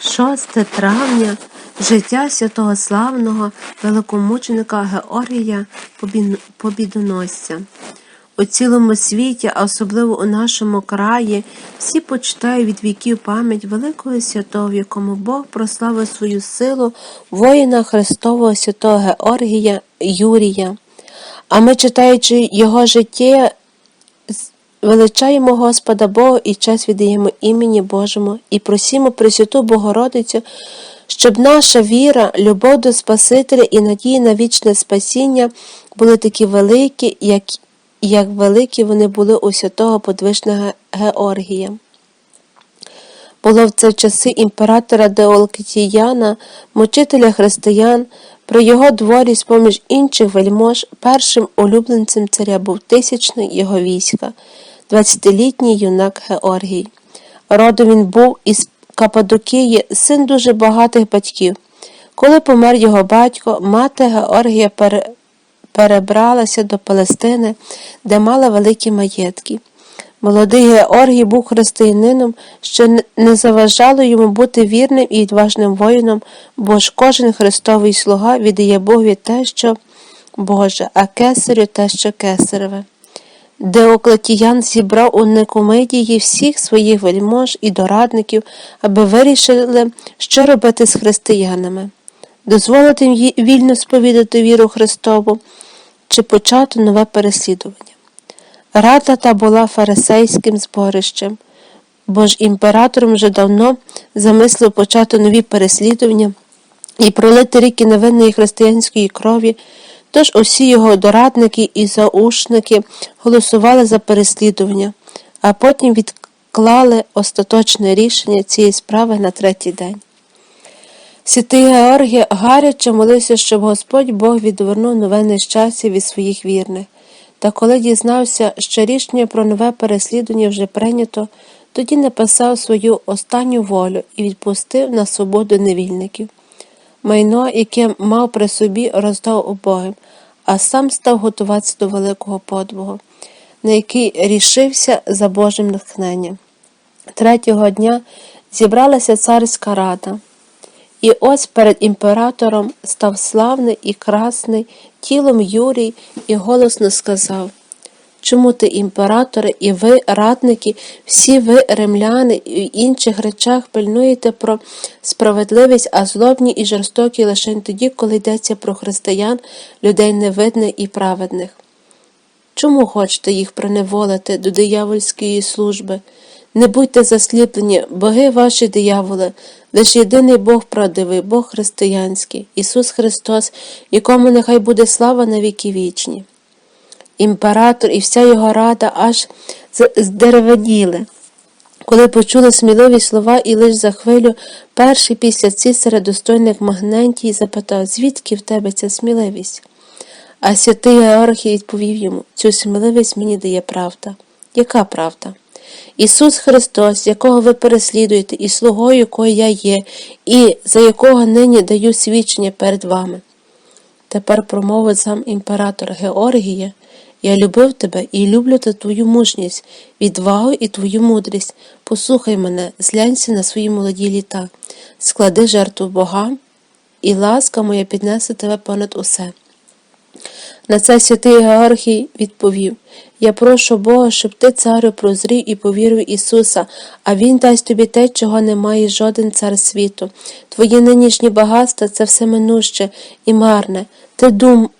6 травня життя святого славного великомученика Георгія Побідоносця. У цілому світі, а особливо у нашому краї, всі почитають від віків пам'ять великого святого, в якому Бог прославив свою силу воїна Христового святого Георгія Юрія. А ми, читаючи його життя, величаємо Господа Бога і честь віддаємо імені Божому і просімо Пресвяту Богородицю, щоб наша віра, любов до Спасителя і надія на вічне спасіння були такі великі, як, як великі вони були у святого подвижного Георгія. Було в це часи імператора Деолкетіяна, мучителя християн, при його дворі, з поміж інших вельмож, першим улюбленцем царя був тисячник його війська, 20-літній юнак Георгій. Родом він був із Кападокії, син дуже багатих батьків. Коли помер його батько, мати Георгія перебралася до Палестини, де мала великі маєтки. Молодий Георгій був християнином, що не- заважало йому бути вірним і відважним воїном, бо ж кожен христовий слуга віддає Богові те, що Боже, а кесарю те, що кесареве. Деоклетіян зібрав у Никомидії всіх своїх вельмож і дорадників, аби вирішили, що робити з християнами, дозволити їм вільно сповідати віру Христову чи почати нове переслідування. Рада та була фарисейським зборищем, бо ж імператором вже давно замислив почати нові переслідування і пролити ріки невинної християнської крові, тож усі його дорадники і заушники голосували за переслідування, а потім відклали остаточне рішення цієї справи на третій день. Святий Георгій гаряче молився, щоб Господь Бог відвернув нове нещастя від своїх вірних. Та коли дізнався, що рішення про нове переслідування вже прийнято, тоді написав свою останню волю і відпустив на свободу невільників. Майно, яке мав при собі, роздав убогим, а сам став готуватися до великого подвигу, на який рішився за Божим натхненням. Третього дня зібралася царська рада. І ось перед імператором став славний і красний тілом Юрій і голосно сказав: Чому ти, імператори, і ви, радники, всі ви, римляни, і в інших речах пильнуєте про справедливість, а злобні і жорстокі лише тоді, коли йдеться про християн, людей невидних і праведних? Чому хочете їх приневолити до диявольської служби? Не будьте засліплені, боги ваші дияволи, лише єдиний Бог правдивий, Бог християнський, Ісус Христос, якому нехай буде слава на віки вічні. Імператор і вся його рада аж здеревеніли, коли почули сміливі слова, і лиш за хвилю перший після цісаря достойник Магнентій запитав, звідки в тебе ця сміливість? А святий Георгій відповів йому: цю сміливість мені дає правда. Яка правда? Ісус Христос, якого ви переслідуєте, і слугою якої я є, і за якого нині даю свідчення перед вами. Тепер промовить сам імператор Георгія, я любив тебе і люблю та твою мужність, відвагу і твою мудрість. Послухай мене, зглянься на свої молоді літа, склади жертву богам, і ласка моя піднесе тебе понад усе. На це святий Георгій відповів: Я прошу Бога, щоб ти, царю, прозрів і повірив Ісуса, а Він дасть тобі те, чого не має жоден цар світу. Твої нинішні багатства це все минуще і марне. Ти дум,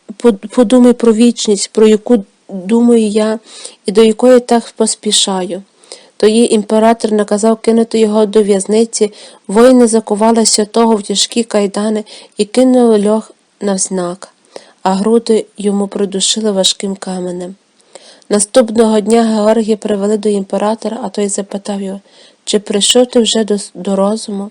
подумай про вічність, про яку думаю я і до якої так поспішаю. Тоді імператор наказав кинути його до в'язниці, воїни закували святого в тяжкі кайдани і кинули льох навзнак а груди йому придушили важким каменем. Наступного дня Георгія привели до імператора, а той запитав його, чи прийшов ти вже до, до розуму?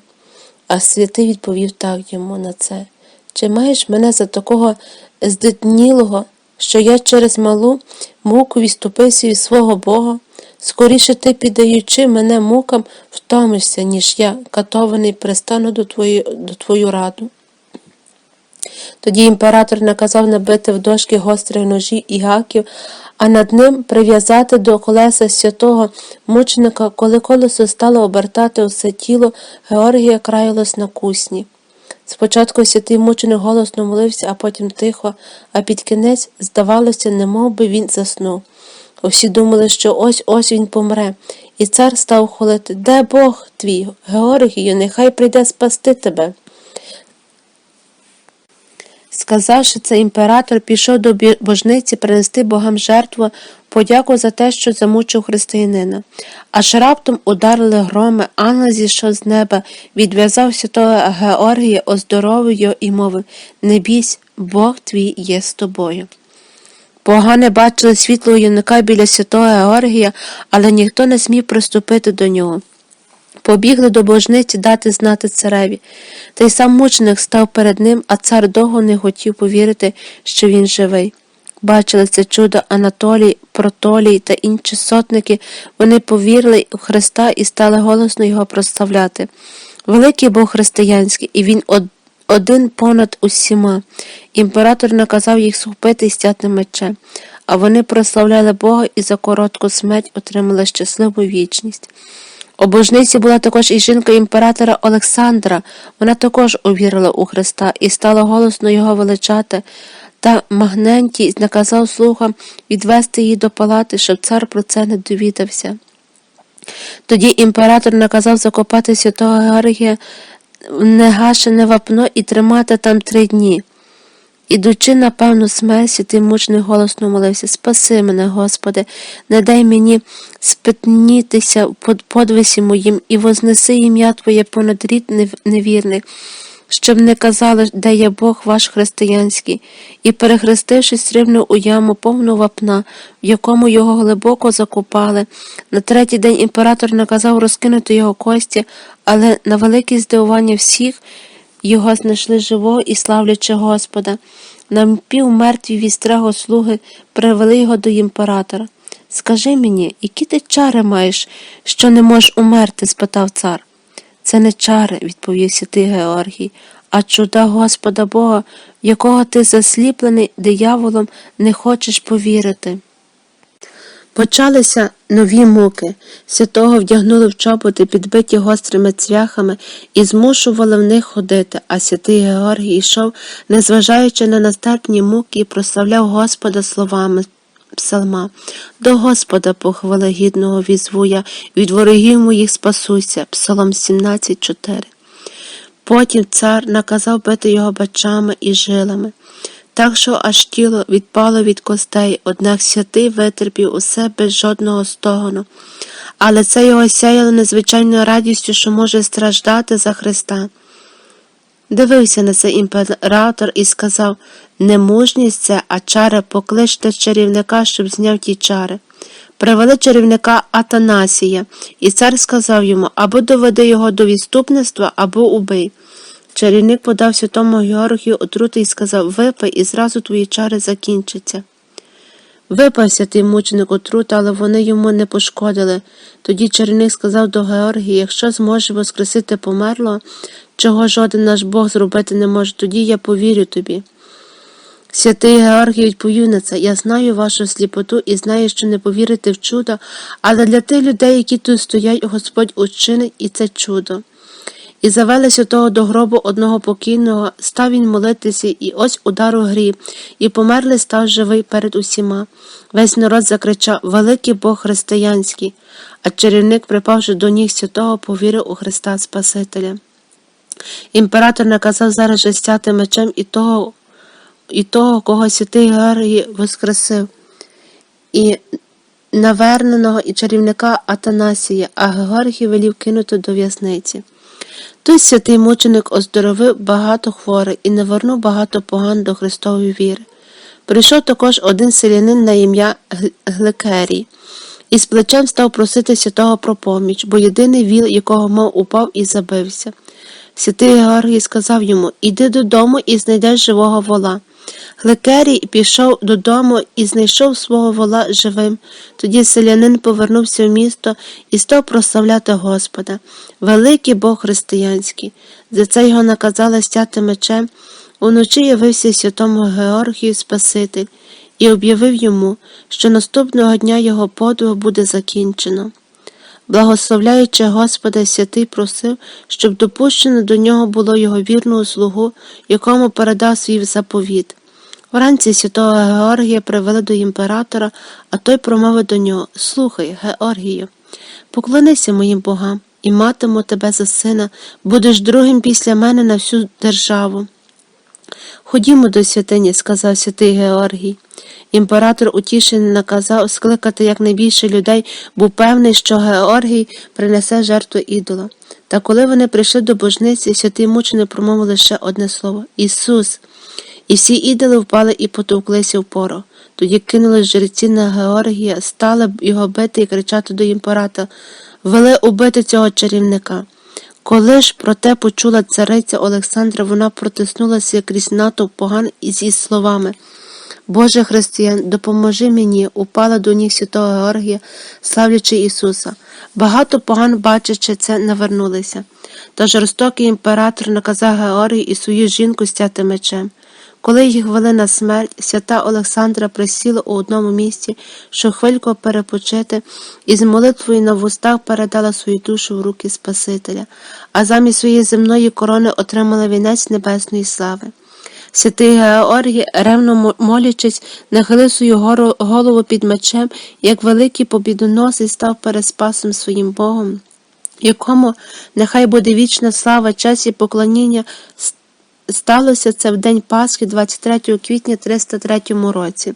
А святий відповів так йому на це. Чи маєш мене за такого здетнілого, що я через малу муку відступився від свого Бога? Скоріше ти, піддаючи мене мукам, втомишся, ніж я, катований, пристану до твою, до твою раду. Тоді імператор наказав набити в дошки гострих ножів і гаків, а над ним прив'язати до колеса святого мученика, коли колесо стало обертати усе тіло, Георгія краялось на кусні. Спочатку святий мученик голосно молився, а потім тихо, а під кінець, здавалося, немов би він заснув. Усі думали, що ось ось він помре, і цар став холити Де Бог твій, Георгію, нехай прийде спасти тебе. Сказавши це, імператор пішов до божниці принести богам жертву, подяку за те, що замучив християнина. Аж раптом ударили громи, ангел зійшов з неба, відв'язав святого Георгія, оздоровив його і мовив Не бійсь, Бог твій є з тобою. Погане бачили світлого юнака біля святого Георгія, але ніхто не зміг приступити до нього. Побігли до божниці дати знати цареві. Та й сам мученик став перед ним, а цар довго не хотів повірити, що він живий. Бачили це чудо Анатолій, Протолій та інші сотники. Вони повірили в Христа і стали голосно його прославляти. Великий Бог християнський, і він од- один понад усіма. Імператор наказав їх схопити і стяти мече, а вони прославляли Бога і за коротку смерть отримали щасливу вічність. У була також і жінка імператора Олександра. Вона також увірила у Христа і стала голосно його величати. Та Магнентій наказав слугам відвести її до палати, щоб цар про це не довідався. Тоді імператор наказав закопати святого Георгія в негашене вапно і тримати там три дні. Ідучи на певну смерть, святий мучний голосно молився Спаси мене, Господи, не дай мені спитнітися в под- подвисі моїм і вознеси ім'я Твоє понад рід невірних, щоб не казали, де є Бог ваш християнський, і, перехрестившись, стрибнув у яму повну вапна, в якому його глибоко закопали. На третій день імператор наказав розкинути його кості, але на велике здивування всіх його знайшли живого і славлячи Господа. Напівмертві вістрего слуги привели його до імператора. Скажи мені, які ти чари маєш, що не можеш умерти? спитав цар. Це не чари, відповів святий Георгій, а чуда Господа Бога, якого ти засліплений дияволом не хочеш повірити. Почалися нові муки. Святого вдягнули в чоботи, підбиті гострими цвяхами, і змушували в них ходити, а святий Георгій йшов, незважаючи на настерпні муки, і прославляв Господа словами псалма. До Господа похвали гідного візву від ворогів моїх спасуся. Псалом 17.4. Потім цар наказав бити його бачами і жилами, так що аж тіло відпало від костей, однак святий витерпів усе без жодного стогону. Але це його сяяло незвичайною радістю, що може страждати за Христа. Дивився на це імператор і сказав не мужність це, а чари, покличте чарівника, щоб зняв ті чари. Привели чарівника Атанасія, і цар сказав йому або доведи його до відступництва, або убий. Чарівник подав святому Георгію отрути і сказав Випий, і зразу твої чари закінчаться. Випав святий мученик отрути, але вони йому не пошкодили. Тоді чарівник сказав до Георгія, якщо зможеш воскресити померло, чого жоден наш Бог зробити не може, тоді я повірю тобі. Святий Георгій відповів на це, я знаю вашу сліпоту і знаю, що не повірите в чудо, але для тих людей, які тут стоять, Господь учинить і це чудо. І завели святого до гробу одного покійного, став він молитися, і ось удар у грі, і померлий став живий перед усіма. Весь народ закричав Великий Бог християнський, а чарівник, припавши до ніг святого, повірив у Христа Спасителя. Імператор наказав зараз же стяти мечем і того, і того, кого святий Георгій воскресив, і наверненого і чарівника Атанасія, а Георгій велів кинути до в'язниці. Той святий мученик оздоровив багато хворих і не вернув багато поган до Христової віри. Прийшов також один селянин на ім'я Гл- Гликерій, і з плечем став просити святого про поміч, бо єдиний віл, якого мав, упав і забився. Святий Георгій сказав йому Іди додому і знайдеш живого вола. Гликерій пішов додому і знайшов свого вола живим. Тоді селянин повернувся в місто і став прославляти Господа. Великий Бог християнський. За це його наказали стяти мечем. Уночі явився святому Георгію Спаситель, і об'явив йому, що наступного дня його подвиг буде закінчено. Благословляючи Господа, святий просив, щоб допущено до нього було його вірного слугу, якому передав свій заповіт. Вранці святого Георгія привели до імператора, а той промовив до нього Слухай, Георгію, поклонися моїм богам і матиму тебе за сина, будеш другим після мене на всю державу. Ходімо до святині, сказав святий Георгій. Імператор утішений наказав скликати якнайбільше людей, був певний, що Георгій принесе жертву ідола. Та коли вони прийшли до божниці, святий мученик промовив лише одне слово Ісус. І всі ідоли впали і потовклися в порох. Тоді кинули жреці на Георгія, стали його бити і кричати до імператора Вели убити цього чарівника. Коли ж про те почула цариця Олександра, вона протиснулася крізь натовп поган із словами Боже християн, допоможи мені, упала до ніг святого Георгія, славлячи Ісуса. Багато поган, бачачи це, навернулися. Та жорстокий імператор наказав Георгію і свою жінку стяти мечем. Коли їх вели на смерть, свята Олександра присіла у одному місці, щоб хвилько перепочити, і з молитвою на вустах передала свою душу в руки Спасителя, а замість своєї земної корони отримала вінець небесної слави. Святий Георгій, ревно молячись, нахилив свою голову під мечем, як великий побідоносець став перед Спасом своїм Богом якому нехай буде вічна слава, честь і поклоніння. Сталося це в день Пасхи, 23 квітня 303 році.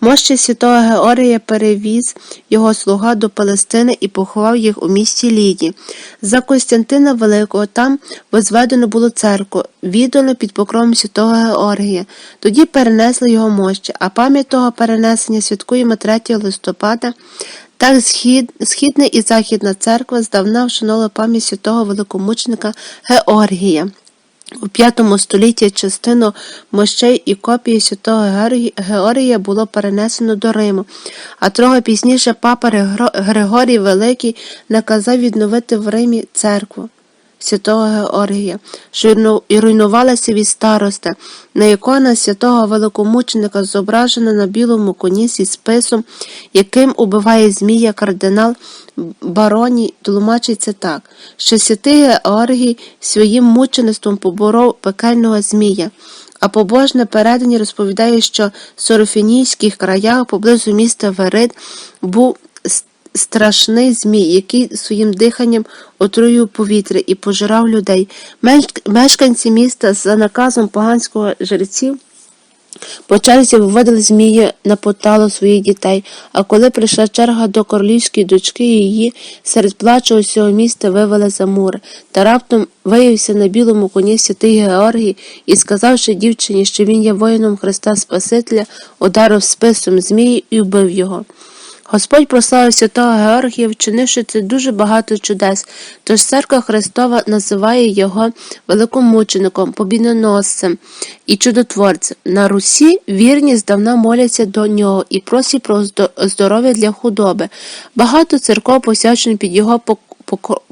Мощі святого Георгія перевіз його слуга до Палестини і поховав їх у місті Ліді. За Костянтина Великого там возведено було церкву, віддано під покровом святого Георгія. Тоді перенесли його мощі, а пам'ять того перенесення святкуємо 3 листопада так схід, Східна і Західна церква здавна вшановали пам'ять святого великомученика Георгія. У V столітті частину мощей і копії святого Георгія- було перенесено до Риму, а трохи пізніше папа Григорій Великий наказав відновити в Римі церкву святого Георгія, що і руйнувалася від старости, на ікона святого великомученика зображена на білому коні зі списом, яким убиває змія кардинал Бароній, тлумачиться так, що святий Георгій своїм мучеництвом поборов пекельного змія. А побожне передання розповідає, що в Сорофінійських краях поблизу міста Верид був страшний змій, який своїм диханням отруював повітря і пожирав людей. Мешканці міста за наказом поганського жреців по черзі виводили змії на потало своїх дітей, а коли прийшла черга до королівської дочки, її серед плачу усього міста вивели за мури. Та раптом виявився на білому коні святий Георгій і, сказавши дівчині, що він є воїном Христа Спасителя, ударив списом змії і вбив його. Господь прославив святого Георгія, вчинивши це дуже багато чудес, тож церква Христова називає його великомучеником, побідоносцем і чудотворцем. На Русі вірні здавна моляться до нього і просять про здоров'я для худоби. Багато церков посвячено під його пок- покро-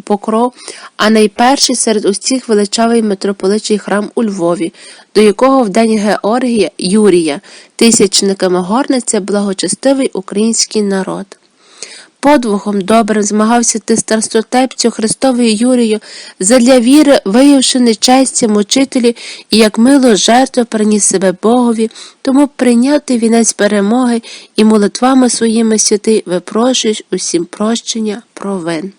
покров, а найперший серед усіх величавий митрополичий храм у Львові, до якого в день Георгія Юрія тисячниками горниться благочестивий український народ. Подвигом добрим змагався ти старостотепцю Христовою Юрію, задля віри, виявши нечестя мучителі, і як мило жертву приніс себе Богові, тому прийняти вінець перемоги і молитвами своїми святий випрошуєш усім прощення провин.